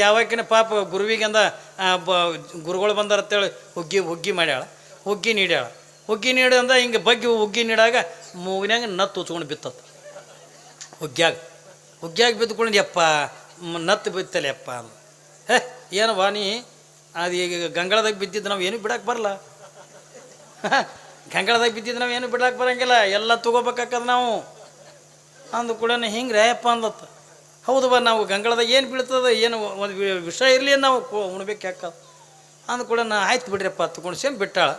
ಯಾವಾಗಿನ ಪಾಪ ಗುರುವಿಗಂದ ಗುರುಗಳು ಬಂದಾರ ಅಂತೇಳಿ ಹುಗ್ಗಿ ಹುಗ್ಗಿ ಮಾಡ್ಯಾಳ. ಹುಗ್ಗಿ ನೀಡ್ಯಾಳ. ಹುಗ್ಗಿ ನೀಡು ಅಂದ ಹಿಂಗೆ ಬಗ್ಗಿ ಹುಗ್ಗಿ ನೀಡಾಗ ಮೂಗಿನಾಗ ನತ್ತು ಉಚ್ಕೊಂಡು ಬಿತ್ತತ್ತ ಹುಗ್ಗ್ಯಾಗ. ಹುಗ್ಗ್ಯಾಗ ಬಿದ್ದುಕೊಂಡು ಯಪ್ಪ ನತ್ತು ಬಿತ್ತಲ್ಲ ಯಪ್ಪ ಅಂದ. ಹೇ, ಏನು ನೀ ಅದು ಈಗ ಗಂಗಳದಾಗ ಬಿದ್ದಿದ್ದು ನಾವು ಏನು ಬಿಡಕ್ಕೆ ಬರಲ್ಲ. ಗಂಗಳದಾಗ ಬಿದ್ದಿದ್ದು ನಾವು ಏನು ಬಿಡಕ್ಕೆ ಬರಂಗಿಲ್ಲ. ಎಲ್ಲ ತಗೋಬೇಕಾಕದ ನಾವು. ಅಂದ ಕೂಡ ಹಿಂಗೆ ರೇಯಪ್ಪ ಅಂದತ್ತ ಹೌದು ಬಾ, ನಾವು ಗಂಗಳದಾಗ ಏನು ಬೀಳ್ತದ, ಏನು ಒಂದು ವಿಷ ಇರಲಿ ನಾವು ಉಣ್ಬೇಕು ಯಾಕ? ಅಂದ ಕೂಡ ನಾ ಆಯ್ತು ಬಿಡ್ರಿಪ್ಪ, ತಗೊಂಡು ಸೇಮ್ ಬಿಟ್ಟಾಳ.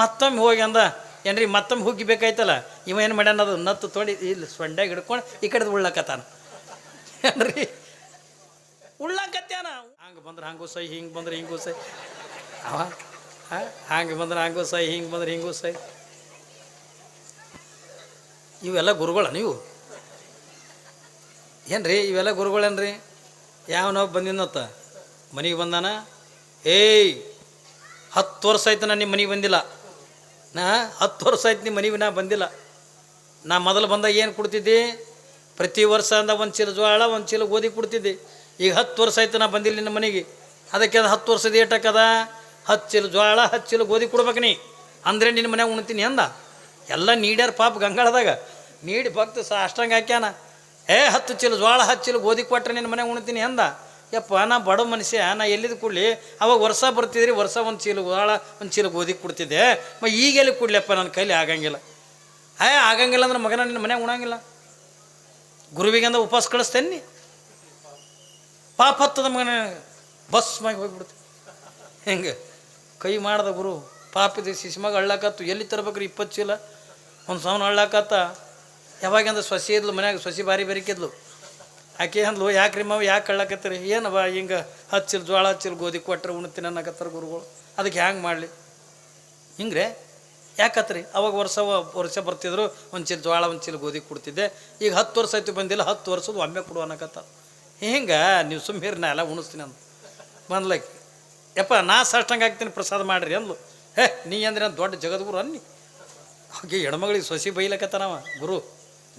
ಮತ್ತೊಮ್ಮೆ ಹೋಗಿ ಅಂದ, ಏನ್ರಿ, ಮತ್ತೊಮ್ಮೆ ಹುಗ್ಗಿ ಬೇಕಾಯ್ತಲ್ಲ? ಇವ ಏನು ಮಾಡ್ಯಾನ ಅದು, ನತ್ತು ತೋಡಿ, ಇಲ್ಲಿ ಸೊಂಡ್ಯಾಗ ಹಿಡ್ಕೊಂಡು ಈ ಕಡೆದು ಉಳ್ಳಕತ್ತಾನ. ಏನ್ರಿ? ಉಳ್ಳಾಕತ್ಯಾನ ಹಂಗೆ ಬಂದ್ರೆ ಹಂಗೂ ಸೈ, ಹಿಂಗೆ ಬಂದ್ರೆ ಹಿಂಗೂ ಸೈ. ಅವ ಹಂಗೆ ಬಂದ್ರೆ ಹಂಗೂ ಸೈ, ಹಿಂಗೆ ಬಂದ್ರೆ ಹಿಂಗೂ ಸೈ. ಇವೆಲ್ಲ ಗುರುಗಳ ನೀವು? ಏನ್ರಿ, ಇವೆಲ್ಲ ಗುರುಗಳೇನ್ರಿ? ಯಾವನೋ ಬಂದಿನತ್ತ ಮನೆಗೆ ಬಂದಾನ? ಏಯ್, ಹತ್ತು ವರ್ಷ ಆಯ್ತು ನಾನು ನಿಮ್ಮ ಮನೆಗೆ ಬಂದಿಲ್ಲ. ನಾ ಹತ್ತು ವರ್ಷ ಆಯ್ತು ನಿಮ್ಮ ಮನೆಗೆ ನಾ ಬಂದಿಲ್ಲ. ನಾ ಮೊದಲು ಬಂದಾಗ ಏನು ಕೊಡ್ತಿದ್ದೆ? ಪ್ರತಿ ವರ್ಷ ಅಂದ ಒಂದು ಚೀಲ ಜೋಳ ಒಂದು ಚೀಲ ಗೋಧಿ ಕೊಡ್ತಿದ್ದೆ. ಈಗ ಹತ್ತು ವರ್ಷ ಆಯ್ತು ನಾ ಬಂದಿಲ್ಲ ನಿನ್ನ ಮನೆಗೆ. ಅದಕ್ಕೆ ಅದು ಹತ್ತು ವರ್ಷದ ಏಟಕ್ಕದ ಹತ್ತು ಚೀಲ ಜೋಳ ಹತ್ತು ಚೀಲ ಗೋಧಿ ಕೊಡ್ಬೇಕು ನೀ. ಅಂದರೆ ನಿನ್ನ ಮನ್ಯಾಗ ಉಣ್ತೀನಿ ಅಂದ. ಎಲ್ಲ ನೀಡ್ಯಾರ ಪಾಪ ಗಂಗಾಳದಾಗ. ನೀಡಿ ಭಕ್ತ ಸಾ ಅಷ್ಟಂಗೆ ಹಾಕ್ಯಾನ. ಏ, ಹತ್ತು ಚೀಲ ಜೋಳ ಹತ್ತು ಚೀಲ ಗೋಧಿ ಕೊಟ್ಟರೆ ನಿನ್ನ ಮನೆಗೆ ಉಣ್ತೀನಿ ಅಂದ. ಯಪ್ಪ, ನಾ ಬಡ ಮನುಷ್ಯ, ನಾ ಎಲ್ಲಿದ್ದು ಕೂಡಲಿ? ಅವಾಗ ವರ್ಷ ಬರ್ತಿದ್ರಿ, ವರ್ಷ ಒಂದು ಚೀಲ ಜೋಳ ಒಂದು ಚೀಲ ಗೋಧಿ ಕೊಡ್ತಿದ್ದೆ. ಮ ಈಗೆಲ್ಲಿ ಕೊಡ್ಲಿಯಪ್ಪ ನನ್ನ ಕೈಲಿ? ಆಗಂಗಿಲ್ಲ. ಏ ಆಗಂಗಿಲ್ಲ ಅಂದ್ರೆ ಮಗನ ನಿನ್ನ ಮನೆಗೆ ಉಣಂಗಿಲ್ಲ. ಗುರುವಿಗಂದ ಉಪವಾಸ ಕಳಿಸ್ತೇನೆ ನೀ? ಪಾಪ ಹತ್ತದ ಮಗನ, ಬಸ್ ಮಗಿ ಹೋಗ್ಬಿಡ್ತು. ಹೆಂಗೆ? ಕೈ ಮಾಡ್ದ ಗುರು, ಪಾಪಿದೆ ಶಿಶು ಮಗ ಅಳ್ಳಾಕತ್ತು ಎಲ್ಲಿ ತರ್ಬೇಕ್ರಿ ಇಪ್ಪತ್ತು ಚೀಲ? ಒಂದು ಸಾವಿರ ಅಳ್ಳಾಕತ್ತ ಯಾವಾಗಂದ್ರೆ ಸೊಸಿ ಇದ್ಲು, ಮನ್ಯಾಗ ಸೊಸಿ ಭಾರಿ ಬೆರಿಕಿದ್ಲು. ಆಕೆ ಅಂದ್ಲು ಯಾಕೆ ರೀ ಮಾವು, ಯಾಕೆ ಕಳ್ಳಕತ್ತೀರಿ? ಏನವ ಹಿಂಗೆ ಹಚ್ಚಿಲ್ ಚೀಲ ಜೋಳ ಹಚ್ಚಿಲ್ ಚೀಲ ಗೋಧಿ ಕೊಟ್ಟರೆ ಉಣ್ತೀನಿ ಅನ್ನಕತ್ತಾರ ಗುರುಗಳು? ಅದಕ್ಕೆ ಹ್ಯಾಂಗೆ ಮಾಡಲಿ? ಹಿಂಗ್ರೆ, ಯಾಕತ್ರಿ? ಅವಾಗ ವರ್ಷ ವರ್ಷ ಬರ್ತಿದ್ರು ಒಂದು ಚೀಲ ಜೋಳ ಒಂದು ಚೀಲ ಗೋಧಿ ಕೊಡ್ತಿದ್ದೆ. ಈಗ ಹತ್ತು ವರ್ಷ ಆಯ್ತು ಬಂದಿಲ್ಲ, ಹತ್ತು ವರ್ಷದ ಒಮ್ಮೆ ಕೊಡು ಅನ್ನಕತ್ತ ಹಿಂಗೆ ನೀವು ಸುಮ್ಮೀರಿ ನಾ ಎಲ್ಲ ಉಣಿಸ್ತೀನಿ ಅಂತ ಬಂದ್ಲಕ್ಕೆ ಯಪ್ಪ, ನಾ ಸಾಷ್ಟಂಗೆ ಹಾಕ್ತೀನಿ, ಪ್ರಸಾದ ಮಾಡ್ರಿ ಅಂದ್ಲು. ಹೇ, ನೀ ಅಂದ್ರೆ ದೊಡ್ಡ ಜಗದ್ಗುರು ಅನ್ನಿ. ಹಾಗೆ ಹೆಣ್ಮಗಳಿಗೆ ಸೊಸಿ ಬೈಲಕತ್ತನವ ಗುರು.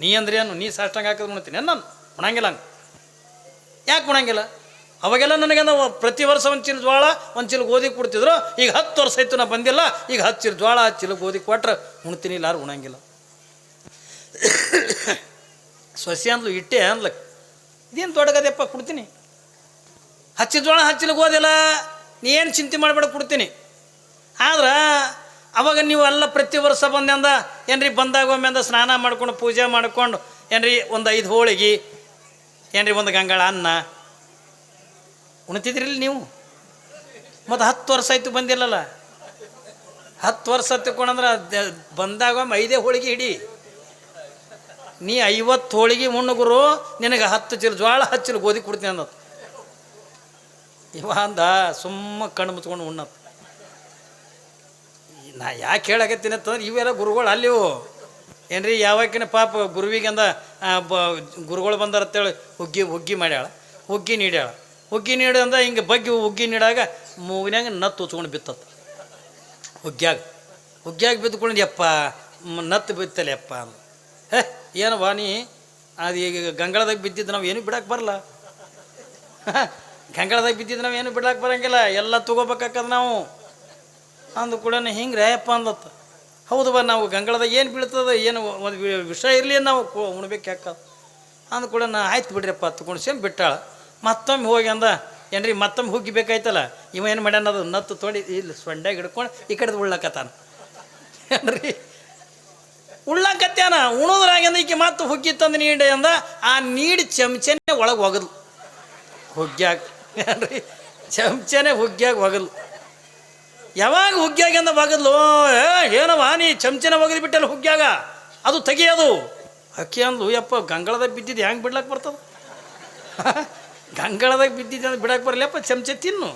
ನೀ ಅಂದ್ರೆ ಏನು? ನೀ ಸಾಷ್ಟಾಂಗ ಹಾಕಿದ್ರೆ ಉಣ್ತೀನಿ. ನಾನು? ಉಣಂಗಿಲ್ಲ ಹಂಗೆ. ಯಾಕೆ ಉಣಂಗಿಲ್ಲ? ಅವಾಗೆಲ್ಲ ನನಗೆ ಪ್ರತಿ ವರ್ಷ ಒಂದು ಚೀಲ ಜ್ವಾಳ, ಒಂದು ಚೀಲ ಗೋಧಿ ಕೊಡ್ತಿದ್ರು. ಈಗ ಹತ್ತು ವರ್ಷ ಆಯ್ತು ನಾ ಬಂದಿಲ್ಲ. ಈಗ ಹತ್ತು ಚೀಲ ಜೋಳ ಹತ್ತು ಚೀಲ ಗೋಧಿ ಕೊಟ್ರೆ ಉಣ್ತೀನಿ ಇಲ್ಲ ಯಾರು ಉಣಂಗಿಲ್ಲ. ಸೊಸೆ ಅಂದ್ಲು, ಇಟ್ಟೆ ಅಂದ್ಲಕ್ ಇದೇನು ದೊಡ್ಡಗದೆಪ್ಪ ಕೊಡ್ತೀನಿ. ಹಚ್ಚಿ ಜೋಳ ಹಚ್ಚಿಲ ಗೋದಿಲ್ಲ ನೀ ಏನು ಚಿಂತೆ ಮಾಡಬೇಡ, ಕೊಡ್ತೀನಿ. ಆದ್ರೆ ಅವಾಗ ನೀವು ಎಲ್ಲ ಪ್ರತಿ ವರ್ಷ ಬಂದೆಂದ ಏನ್ರಿ ಬಂದಾಗ ಒಮ್ಮೆ ಅಂದ ಸ್ನಾನ ಮಾಡ್ಕೊಂಡು ಪೂಜೆ ಮಾಡ್ಕೊಂಡು, ಏನ್ರಿ ಒಂದು ಐದು ಹೋಳಿಗೆ, ಏನ್ರಿ ಒಂದು ಗಂಗಾಳ ಅನ್ನ. ಉಣ್ತಿದ್ರಿಲ್ಲ ನೀವು? ಮತ್ತು ಹತ್ತು ವರ್ಷ ಆಯ್ತು ಬಂದಿಲ್ಲಲ್ಲ? ಹತ್ತು ವರ್ಷ ತಿಳ್ಕೊಂಡಂದ್ರೆ ಬಂದಾಗ ಒಮ್ಮೆ ಐದೇ ಹೋಳಿಗೆ ಹಿಡಿ. ನೀ ಐವತ್ತು ಹೋಳಿಗೆ ಉಣ್ಣಗುರು ನಿನಗೆ ಹತ್ತು ಚೀಲ ಜ್ವಾಳ, ಹತ್ತು ಚೀಲ ಗೋಧಿ ಕೊಡ್ತೀನಿ ಅನ್ನೋದು. ಇವ ಅಂದ ಸುಮ್ಮ ಕಣ್ಣು ಮುಚ್ಕೊಂಡು ಉಣ್ಣತ್. ನಾ ಯಾಕೆ ಹೇಳಕತ್ತೀನಿ ಅಂತಂದ್ರೆ ಇವೆಲ್ಲ ಗುರುಗಳು ಅಲ್ಲಿವು. ಏನ್ರಿ, ಯಾವಾಗಿನ ಪಾಪ ಗುರುವಿಗಂದ ಬ, ಗುರುಗಳು ಬಂದಾರ ಅಂತೇಳಿ ಹುಗ್ಗಿ ಹುಗ್ಗಿ ಮಾಡ್ಯಾಳ, ಹುಗ್ಗಿ ನೀಡ್ಯಾಳ. ಹುಗ್ಗಿ ನೀಡು ಅಂದ, ಹಿಂಗೆ ಬಗ್ಗಿ ಹುಗ್ಗಿ ನೀಡಾಗ ಮೂಗಿನಾಗ ನತ್ತು ಉಚ್ಕೊಂಡು ಬಿತ್ತತ್ತ ಹುಗ್ಗ್ಯಾಗ ಹುಗ್ಗ್ಯಾಗ ಬಿದ್ದುಕೊಂಡು, ಯಪ್ಪ ನತ್ತು ಬಿತ್ತಲ್ಲ ಯಪ್ಪ ಅಂದ. ಹೇ, ಏನು ನೀ ಅದು ಈಗ ಗಂಗಳದಾಗ ಬಿದ್ದಿದ್ದು ನಾವು ಏನು ಬಿಡಕ್ಕೆ ಬರಲ್ಲ ಗಂಗಳದಾಗ ಬಿದ್ದಿದ್ದು ನಾವು ಏನು ಬಿಡಕ್ಕೆ ಬರಂಗಿಲ್ಲ, ಎಲ್ಲ ತಗೋಬೇಕಾಕದ ನಾವು. ಅಂದ ಕೂಡ ಹಿಂಗೆ ರೇಯಪ್ಪ ಅಂದತ್ತ. ಹೌದು ಬಾ, ನಾವು ಗಂಗಳದಾಗ ಏನು ಬೀಳ್ತದ ಏನು ಒಂದು ವಿಷ ಇರಲಿ ನಾವು ಉಣ್ಬೇಕು ಯಾಕ? ಅಂದ ಕೂಡ ನಾ ಆಯ್ತು ಬಿಡ್ರಿಪ್ಪ, ತಗೊಂಡ್ಸೇನು ಬಿಟ್ಟಾಳ. ಮತ್ತೊಮ್ಮೆ ಹೋಗಿ ಅಂದ, ಏನ್ರಿ, ಮತ್ತೊಮ್ಮೆ ಹುಗ್ಗಿ ಬೇಕಾಯ್ತಲ್ಲ ಇವ ಏನು ಮಾಡ್ಯಾನ ಅದು ನತ್ತು ತೋಡಿ, ಇಲ್ಲಿ ಸೊಂಡ್ಯಾಗ ಹಿಡ್ಕೊಂಡು ಈ ಕಡೆದು ಉಳ್ಳಕತ್ತಾನ. ಏನ್ರಿ? ಉಳ್ಳಾಕತ್ಯಾನ ಉಣೋದ್ರಾಗಿಂದ ಈಕೆ ಮತ್ತೆ ಹುಗ್ಗಿ ತಂದು ನೀಡಿ ಅಂದ, ಆ ನೀಡಿ ಚಮಚನೆ ಒಳಗೆ ಒಗದ್ಲು. ಹುಗ್ಗ್ಯಾಗ ಏನ್ರಿ? ಚಮಚನೆ ಹುಗ್ಗ್ಯಾಗ ಒಗದ್ಲು. ಯಾವಾಗ ಹುಗ್ಗ್ಯಾಗಿಂದ ಅಂದ ಏ ಏನವ ನೀ ಚಮಚಿನ ಒಗದು ಬಿಟ್ಟಲ್ಲ ಹುಗ್ಗ್ಯಾಗ? ಅದು ತೆಗಿಯೋದು. ಅಕ್ಕಿ ಅಂದ್ಲು, ಯಪ್ಪ, ಗಂಗಳದಾಗ ಬಿದ್ದಿದ್ದು ಹೆಂಗೆ ಬಿಡ್ಲಕ್ಕೆ ಬರ್ತದ? ಗಂಗಳದಾಗ ಬಿದ್ದಿದ್ದು ಅಂದ್ರೆ ಬಿಡಕ್ಕೆ ಬರಲಿಯಪ್ಪ ಚಮಚೆ ತಿನ್ನು.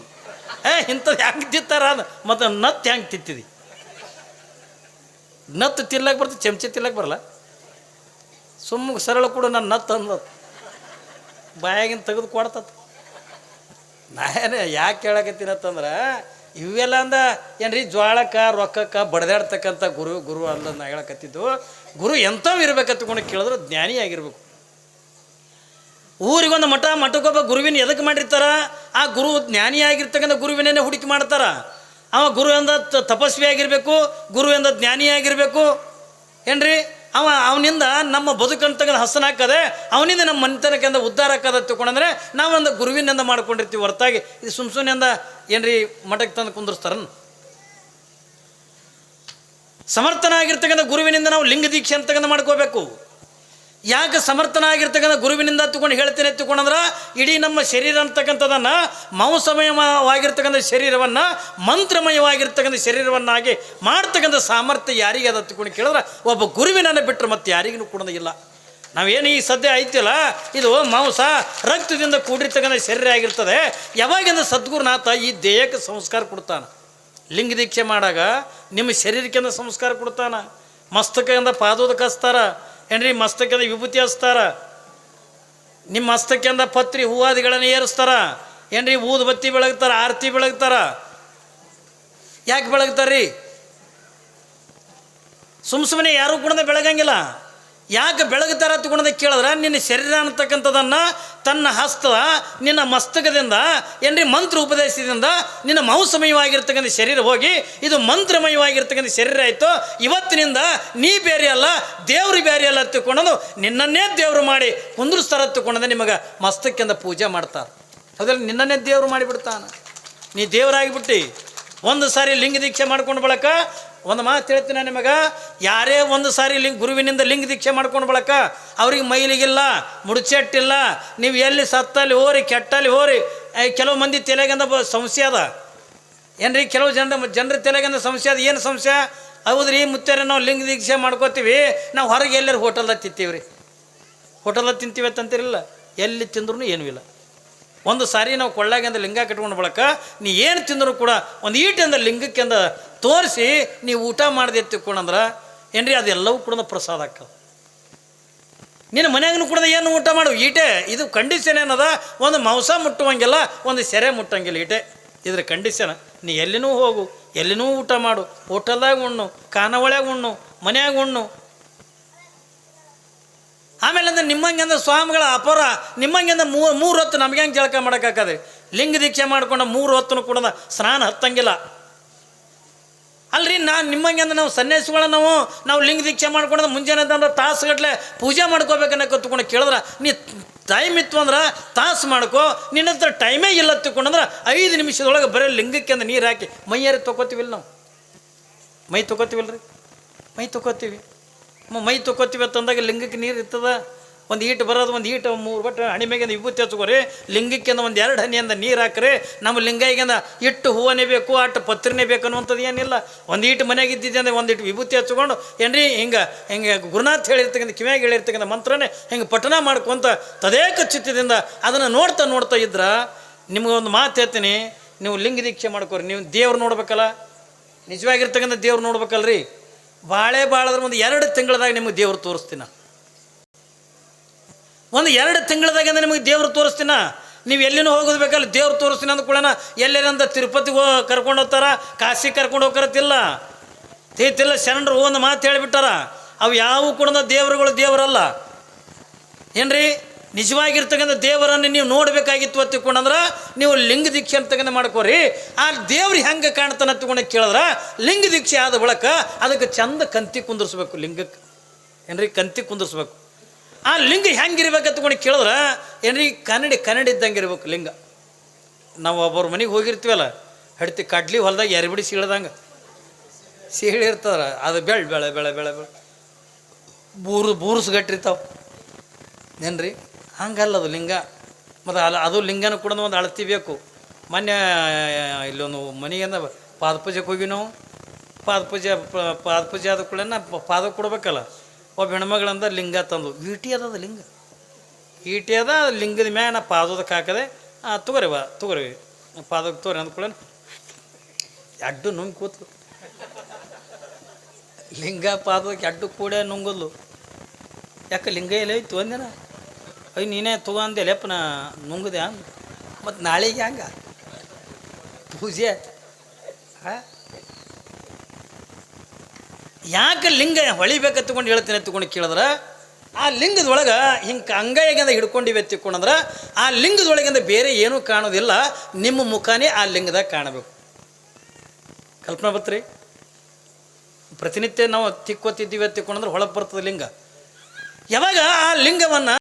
ಏ ಇಂಥದ್ದು ಹೆಂಗೆ ತಿತ್ತಾರ ಅದು, ಮತ್ತು ನತ್ತು ಹೆಂಗೆ ತಿತ್ತಿದಿ ನತ್ತು ತಿನ್ಲಕ್ಕೆ ಬರ್ತದೆ ಚಮಚೆ ತಿನ್ಲಕ್ಕೆ ಬರಲ್ಲ. ಸುಮ್ಮ ಸರಳ ಕೂಡ, ನಾನು ನತ್ತು ಅಂದ. ಬಾಯಾಗಿನ ತೆಗೆದು ಕೊಡ್ತದ. ನಾನೇ ಯಾಕೆ ಹೇಳಕತ್ತೀನತ್ತಂದ್ರೆ ಇವೆಲ್ಲ ಅಂದ ಏನ್ರಿ, ಜ್ವಾಳಕ್ಕೆ, ರೊಕ್ಕಕ್ಕೆ ಬಡದಾಡ್ತಕ್ಕಂಥ ಗುರು ಗುರು ಅಂದ್ ನಾ ಹೇಳಕತ್ತಿದ್ದು, ಗುರು ಎಂಥವು ಇರ್ಬೇಕತ್ಕೊಂಡು ಕೇಳಿದ್ರೆ ಜ್ಞಾನಿ ಆಗಿರ್ಬೇಕು. ಊರಿಗೊಂದು ಮಠ, ಮಠಕ್ಕೊಬ್ಬ ಗುರುವಿನ ಎದಕ್ಕೆ ಮಾಡಿರ್ತಾರ? ಆ ಗುರು ಜ್ಞಾನಿಯಾಗಿರ್ತಕ್ಕಂಥ ಗುರುವಿನೇ ಹುಡುಕಿ ಮಾಡ್ತಾರ. ಅವ ಗುರು ಎಂದ ತಪಸ್ವಿ ಆಗಿರಬೇಕು, ಗುರು ಎಂದ ಜ್ಞಾನಿ ಆಗಿರಬೇಕು. ಏನ್ರಿ? ಅವ ಅವನಿಂದ ನಮ್ಮ ಬದುಕಂತಕ್ಕಂಥ ಹಸನ ಹಾಕದೆ ಅವನಿಂದ ನಮ್ಮ ಮನೆತನಕ್ಕಿಂದ ಉದ್ಧಾರ ಹಾಕದ ತಿಳ್ಕೊಂಡಂದ್ರೆ ನಾವೊಂದು ಗುರುವಿನಿಂದ ಮಾಡ್ಕೊಂಡಿರ್ತೀವಿ ಹೊರತಾಗಿ. ಇದು ಸುಮ್ ಸುಮ್ಮನೆಯಿಂದ ಏನ್ರಿ ಮಠಕ್ಕೆ ತಂದು ಕುಂದಿರ್ತಾರನ್ ಸಮರ್ಥನಾಗಿರ್ತಕ್ಕಂಥ ಗುರುವಿನಿಂದ ನಾವು ಲಿಂಗ ದೀಕ್ಷೆ ಅಂತಕ್ಕಂಥ ಮಾಡ್ಕೋಬೇಕು. ಯಾಕೆ ಸಮರ್ಥನಾಗಿರ್ತಕ್ಕಂಥ ಗುರುವಿನಿಂದ ತಗೊಂಡು ಹೇಳ್ತೇನೆ ಅಂದ್ರೆ ಇಡೀ ನಮ್ಮ ಶರೀರ ಅಂತಕ್ಕಂಥದ್ದನ್ನು ಮಾಂಸಮಯವಾಗಿರ್ತಕ್ಕಂಥ ಶರೀರವನ್ನು, ಮಂತ್ರಮಯವಾಗಿರ್ತಕ್ಕಂಥ ಶರೀರವನ್ನಾಗಿ ಮಾಡ್ತಕ್ಕಂಥ ಸಾಮರ್ಥ್ಯ ಯಾರಿಗೆ ಅದ ಕೇಳಿದ್ರೆ ಒಬ್ಬ ಗುರುವಿನನ್ನು ಬಿಟ್ಟರೆ ಮತ್ತೆ ಯಾರಿಗೂ ಕೂಡ ಇಲ್ಲ. ನಾವೇನು ಈ ಸದ್ಯ ಐತಿಲ್ಲ, ಇದು ಮಾಂಸ ರಕ್ತದಿಂದ ಕೂಡಿರ್ತಕ್ಕಂಥ ಶರೀರ ಆಗಿರ್ತದೆ. ಯಾವಾಗಿಂದ ಸದ್ಗುರುನಾಥ ಈ ದೇಹಕ್ಕೆ ಸಂಸ್ಕಾರ ಕೊಡ್ತಾನೆ? ಲಿಂಗ ದೀಕ್ಷೆ ಮಾಡಾಗ ನಿಮ್ಮ ಶರೀರಕ್ಕೆ ಸಂಸ್ಕಾರ ಕೊಡ್ತಾನೆ? ಮಸ್ತಕದಿಂದ ಪಾದೋದಕ್ಕೆ ಹಚ್ತಾರ? ಏನ್ರಿ, ಮಸ್ತಕದ ವಿಭೂತಿ ಹಚ್ತಾರ? ನಿಮ್ಮ ಮಸ್ತಕ್ಕಿಂದ ಪತ್ರಿ ಹೂವಾದಿಗಳನ್ನು ಏರಿಸ್ತಾರ? ಏನ್ರಿ, ಊದು ಬತ್ತಿ ಬೆಳಗ್ತಾರ, ಆರತಿ ಬೆಳಗ್ತಾರ? ಯಾಕೆ ಬೆಳಗ್ತಾರ್ರಿ? ಸುಮ್ ಸುಮ್ಮನೆ ಯಾರೂ ಕೂಡ ಬೆಳಗಂಗಿಲ್ಲ. ಯಾಕೆ ಬೆಳಗ್ಗೆ ಥರ ತಗೊಂಡದ ಕೇಳಿದ್ರೆ, ನಿನ್ನ ಶರೀರ ಅನ್ನತಕ್ಕಂಥದ್ದನ್ನು ತನ್ನ ಹಸ್ತ, ನಿನ್ನ ಮಸ್ತಕದಿಂದ, ಏನ್ರಿ ಮಂತ್ರ ಉಪದೇಶದಿಂದ, ನಿನ್ನ ಮಾಂಸಮಯವಾಗಿರ್ತಕ್ಕಂಥ ಶರೀರ ಹೋಗಿ, ಇದು ಮಂತ್ರಮಯವಾಗಿರ್ತಕ್ಕಂಥ ಶರೀರ ಆಯಿತು. ಇವತ್ತಿನಿಂದ ನೀ ಬೇರೆ ಅಲ್ಲ, ದೇವ್ರು ಬೇರೆ ಅಲ್ಲ ತಿಳ್ಕೊಂಡು ನಿನ್ನನ್ನೇ ದೇವರು ಮಾಡಿ ಕುಂದ್ರಸ್ತಾರ ತಿಳ್ಕೊಂಡ್ರೆ ನಿಮಗೆ ಮಸ್ತಕ್ಕಿಂದ ಪೂಜೆ ಮಾಡ್ತಾರೆ. ಅದ್ರಲ್ಲಿ ನಿನ್ನನ್ನೇ ದೇವರು ಮಾಡಿಬಿಡ್ತಾನೆ. ನೀ ದೇವರಾಗಿಬಿಟ್ಟು, ಒಂದು ಸಾರಿ ಲಿಂಗ ದೀಕ್ಷೆ ಮಾಡ್ಕೊಂಡು ಬಳಕ ಒಂದು ಮಾತು ಹೇಳ್ತೀನಿ ನಿಮಗೆ. ಯಾರೇ ಒಂದು ಸಾರಿ ಲಿಂಗ ಗುರುವಿನಿಂದ ಲಿಂಗ ದೀಕ್ಷೆ ಮಾಡ್ಕೊಂಡು ಬಳಕ, ಅವ್ರಿಗೆ ಮೈಲಿಗಿಲ್ಲ, ಮುಡ್ಚೆಟ್ಟಿಲ್ಲ, ನೀವು ಎಲ್ಲಿ ಸತ್ತಲ್ಲಿ ಹೋರಿ, ಕೆಟ್ಟಲ್ಲಿ ಹೋರಿ. ಕೆಲವು ಮಂದಿ ತಲೆಗಿಂದ ಸಮಸ್ಯೆ ಅದ. ಏನ್ರಿ, ಕೆಲವು ಜನ ಜನರ ತಲೆಗಿಂದ ಸಮಸ್ಯೆ ಅದ. ಏನು ಸಮಸ್ಯೆ? ಹೌದ್ರಿ ಮುತ್ತಾರೆ ನಾವು ಲಿಂಗ ದೀಕ್ಷೆ ಮಾಡ್ಕೋತೀವಿ. ನಾವು ಹೊರಗೆ ಎಲ್ಲರೂ ಹೋಟೆಲ್ದಾಗ ತಿಂತೀವಿ ರೀ ಹೋಟೆಲ್ದಾಗ ತಿಂತೀವಿ ಅಂತಂತಿರಲಿಲ್ಲ. ಎಲ್ಲಿ ತಿಂದ್ರೂ ಏನೂ ಇಲ್ಲ. ಒಂದು ಸಾರಿ ನಾವು ಕೊಳ್ಳಾಗಿಂದ ಲಿಂಗ ಕಟ್ಕೊಂಡು ಬಳಕ, ನೀ ಏನು ತಿಂದರೂ ಕೂಡ ಒಂದು ಈಟಿಂದ ಲಿಂಗಕ್ಕಿಂದ ತೋರಿಸಿ ನೀವು ಊಟ ಮಾಡಿದೆ ತಿಕ್ಕೊಂಡ್ರೆ ಏನ್ರಿ ಅದೆಲ್ಲವೂ ಕೂಡ ಪ್ರಸಾದ ಆಗ್ತದೆ ನಿನ್ನ ಮನ್ಯಾಗನು ಕೂಡ ಏನು ಊಟ ಮಾಡು, ಈಟೆ, ಇದು ಕಂಡೀಷನ್ ಏನದ ಒಂದು ಮಾಂಸ ಮುಟ್ಟುವಂಗಿಲ್ಲ, ಒಂದು ಸೆರೆ ಮುಟ್ಟಂಗಿಲ್ಲ ಈಟೆ. ಇದ್ರ ಕಂಡೀಷನ್ ನೀ ಎಲ್ಲಿನೂ ಹೋಗು, ಎಲ್ಲಿನೂ ಊಟ ಮಾಡು, ಹೋಟೆಲ್ದಾಗ ಉಣ್ಣು, ಖಾನಾವಳ್ಯಾಗ ಉಣ್ಣು, ಮನ್ಯಾಗ ಉಣ್ಣು ಆಮೇಲೆ ಅಂದ್ರೆ ನಿಮ್ಮಂಗೆಂದ ಸ್ವಾಮಿಗಳ ಅಪರ, ನಿಮ್ಮಂಗೆಂದ ಮೂರು ಮೂರು ಹೊತ್ತು ನಮಗೆ ಹೆಂಗೆ ಜಳಕ ಮಾಡೋಕ್ಕಾಗದೆ ಲಿಂಗ ದೀಕ್ಷೆ ಮಾಡ್ಕೊಂಡು ಮೂರು ಹೊತ್ತು ಕೂಡ ಸ್ನಾನ ಹತ್ತಂಗಿಲ್ಲ. ಅಲ್ರಿ, ನಾನು ನಿಮ್ಮಂಗೆಂದ ನಾವು ಸನ್ಯಾಸಿಗಳ ನಾವು ನಾವು ಲಿಂಗ ದೀಕ್ಷೆ ಮಾಡ್ಕೊಂಡು ಮುಂಜಾನೆ ಅಂದ್ರೆ ತಾಸುಗಟ್ಲೆ ಪೂಜೆ ಮಾಡ್ಕೋಬೇಕನ್ನ ಕತ್ಕೊಂಡು ಕೇಳಿದ್ರೆ, ನೀ ಟೈಮ್ ಇತ್ತು ಅಂದ್ರೆ ತಾಸು ಮಾಡ್ಕೋ, ನಿನ್ನ ಹತ್ರ ಟೈಮೇ ಇಲ್ಲ ತಿಳ್ಕೊಂಡ್ರೆ ಐದು ನಿಮಿಷದೊಳಗೆ ಬರೀ ಲಿಂಗಕ್ಕೆ ಅಂದ್ರೆ ನೀರು ಹಾಕಿ ಮೈಯಾರಿ ತೊಗೋತೀವಿಲ್ಲ ನಾವು? ಮೈ ತೊಗೋತೀವಿಲ್ಲ ರೀ ಮೈ ತೊಗೋತೀವಿ. ಮ- ತೊಗೋತೀವಿ ಅಂತಂದಾಗ ಲಿಂಗಕ್ಕೆ ನೀರು ಇರ್ತದ. ಒಂದು ಈಟು ಬರೋದು, ಒಂದು ಈಟು ಮೂರು ಬಟ್ ಹಣಿ ಮೇಗಿಂದ ವಿಭೂತಿ ಹಚ್ಕೋರಿ. ಲಿಂಗಕ್ಕಿಂದ ಒಂದು ಎರಡು ಹನಿಯಿಂದ ನೀರು ಹಾಕ್ರಿ. ನಮ್ಮ ಲಿಂಗಾಯಿಗಿಂದ ಇಟ್ಟು ಹೂವನೇ ಬೇಕು, ಅಟ್ಟು ಪತ್ರಿನೇ ಬೇಕು ಅನ್ನುವಂಥದ್ದು ಏನಿಲ್ಲ. ಒಂದು ಈಟು ಮನೆಗೆ ಇದ್ದಿದ್ದೆ ಅಂದ್ರೆ ಒಂದು ಇಟ್ಟು ವಿಭೂತಿ ಹಚ್ಕೊಂಡು, ಏನ್ರಿ ಹಿಂಗೆ ಹಿಂಗೆ ಗುರುನಾಥ್ ಹೇಳಿರ್ತಕ್ಕಂಥ, ಕಿವ್ಯಾಗ ಹೇಳಿರ್ತಕ್ಕಂಥ ಮಂತ್ರನೇ ಹಿಂಗೆ ಪಠನ ಮಾಡ್ಕೊಂತ ತದೇಕ ಚಿತ್ತದಿಂದ ಅದನ್ನು ನೋಡ್ತಾ ನೋಡ್ತಾ ಇದ್ರ ನಿಮ್ಗೊಂದು ಮಾತು ಹೇಳ್ತೀನಿ. ನೀವು ಲಿಂಗ ದೀಕ್ಷೆ ಮಾಡ್ಕೋರಿ. ನೀವು ದೇವ್ರು ನೋಡ್ಬೇಕಲ್ಲ. ನಿಜವಾಗಿರ್ತಕ್ಕಂಥ ದೇವ್ರು ನೋಡ್ಬೇಕಲ್ರಿ. ಬಾಳೆ ಬಾಳದ್ರ ಒಂದು ಎರಡು ತಿಂಗಳದಾಗ ನಿಮಗೆ ದೇವ್ರು ತೋರಿಸ್ತೀನ. ಒಂದು ಎರಡು ತಿಂಗಳದಾಗ ನಿಮಗೆ ದೇವ್ರು ತೋರಿಸ್ತೀನ. ನೀವು ಎಲ್ಲಿನೂ ಹೋಗೋದು ಬೇಕಲ್ಲ, ದೇವ್ರು ತೋರಿಸ್ತೀನಿ ಅಂದ್ಕೊಳ್ಳೋಣ ಎಲ್ಲೇನಂದ ತಿರುಪತಿಗೆ ಹೋ ಕರ್ಕೊಂಡು ಹೋಗ್ತಾರ, ಕಾಶಿ ಕರ್ಕೊಂಡು ಹೋಗ್ಕರತ್ತಿಲ್ಲ ತೀತಿಲ್ಲ, ಶರಣರು ಒಂದು ಮಾತು ಹೇಳಿಬಿಟ್ಟಾರ, ಅವು ಯಾವ ಕೂಡ ದೇವರುಗಳು ದೇವರಲ್ಲ. ಏನ್ರಿ? ನಿಜವಾಗಿರ್ತಕ್ಕಂಥ ದೇವರನ್ನು ನೀವು ನೋಡಬೇಕಾಗಿತ್ತು ಅಂತ ತಿಳ್ಕೊಂಡಂದ್ರೆ ನೀವು ಲಿಂಗ ದೀಕ್ಷೆ ಅಂತಕ್ಕಂಥ ಮಾಡ್ಕೋರಿ. ಆ ದೇವ್ರು ಹೆಂಗೆ ಕಾಣ್ತಾನೆ ತಿಳ್ಕೊಂಡು ಕೇಳಿದ್ರೆ, ಲಿಂಗ ದೀಕ್ಷೆ ಆದ ಬಳಕ ಅದಕ್ಕೆ ಚಂದ ಕಂತಿ ಕುಂದಿರ್ಸ್ಬೇಕು ಲಿಂಗಕ್ಕೆ. ಏನ್ರಿ ಕಂತಿ ಕುಂದಿರ್ಸ್ಬೇಕು? ಆ ಲಿಂಗ ಹೆಂಗಿರ್ಬೇಕು ತಗೊಂಡು ಕೇಳಿದ್ರೆ, ಏನ್ರಿ ಕನ್ನಡಿ ಕನ್ನಡಿ ಇದ್ದಂಗೆ ಇರ್ಬೇಕು ಲಿಂಗ. ನಾವು ಒಬ್ಬರ ಮನೆಗೆ ಹೋಗಿರ್ತೀವಲ್ಲ, ಹಡ್ತಿ ಕಡ್ಲಿ ಹೊಲ್ದಾಗ ಎರ್ಬಿಡಿ ಸೀಳ್ದಂಗೆ. ಸೀಳಿ ಅದು ಬೆಳ್ ಬೆಳೆ ಬೆಳೆ ಬೆಳೆ ಬೆಳೆ. ಬೂರು ಬೂರ್ಸ್ಗಟ್ಟಿರ್ತಾವೆ. ಏನ್ರಿ? ಹಂಗಲ್ಲ ಅದು ಲಿಂಗ. ಮತ್ತು ಅಲ್ಲ ಅದು ಲಿಂಗನ ಕೂಡ ಒಂದು ಅಳತಿ ಬೇಕು. ಮೊನ್ನೆ, ಇಲ್ಲೊಂದು ಮನೆಯಿಂದ ಪಾದ ಪೂಜೆಗೆ ಹೋಗಿ ನಾವು. ಪಾದ ಪೂಜೆ ಪಾದ ಪೂಜೆ ಆದ ಕೂಡ ಪಾದ ಕೊಡ್ಬೇಕಲ್ಲ. ಒಬ್ಬ ಹೆಣ್ಮಗಳಂದ ಲಿಂಗ ತಂದು. ಈಟಿ ಅದ ಲಿಂಗ. ಈಟಿ ಅದ, ಲಿಂಗದ ಮ್ಯಾಗ ನಾ ಪಾದದಕ್ಕೆ ಹಾಕದೆ ತಗೋರಿ ಬಾ ತಗೋರಿ ಪಾದಕ್ಕೆ ತಗೋರಿ ಕೂಡ ಅಡ್ಡು ನುಂಗಿ ಕೂತು ಲಿಂಗ ಪಾದಕ್ಕೆ ಅಡ್ಡು ಕೂಡ ನುಂಗಲ್ಲು ಯಾಕೆ ಲಿಂಗ ಎಲ್ಲ ಇತ್ತು ಒಂದಿನ ಅಯ್ಯ ನೀನೇ ತಗೋ ಅಂದೆ ಲೆಪ್ಪ ನಾ ನುಂಗದೆ ಹಂಗ. ಮತ್ತು ನಾಳೆಗೆ ಹಂಗ. ಪೂಜೆ? ಯಾಕೆ ಲಿಂಗ ಹೊಳಿಬೇಕ ತಗೊಂಡು ಹೇಳ್ತೀನಿ ತಗೊಂಡು ಕೇಳಿದ್ರೆ? ಆ ಲಿಂಗದೊಳಗೆ ಹಿಂಗೆ ಅಂಗೈಗಿಂದ ಹಿಡ್ಕೊಂಡಿವೆ ತಿಕ್ಕೊಂಡ್ರೆ, ಆ ಲಿಂಗದೊಳಗಿಂದ ಬೇರೆ ಏನೂ ಕಾಣೋದಿಲ್ಲ. ನಿಮ್ಮ ಮುಖನೇ ಆ ಲಿಂಗದಾಗ ಕಾಣಬೇಕು. ಕಲ್ಪನಾ ಬತ್ರಿ ಪ್ರತಿನಿತ್ಯ ನಾವು ತಿಕ್ಕೋತಿದ್ದೀವಿ ತಿಕ್ಕೊಂಡ್ರೆ ಹೊಳಗೆ ಬರ್ತದೆ ಲಿಂಗ. ಯಾವಾಗ ಆ ಲಿಂಗವನ್ನು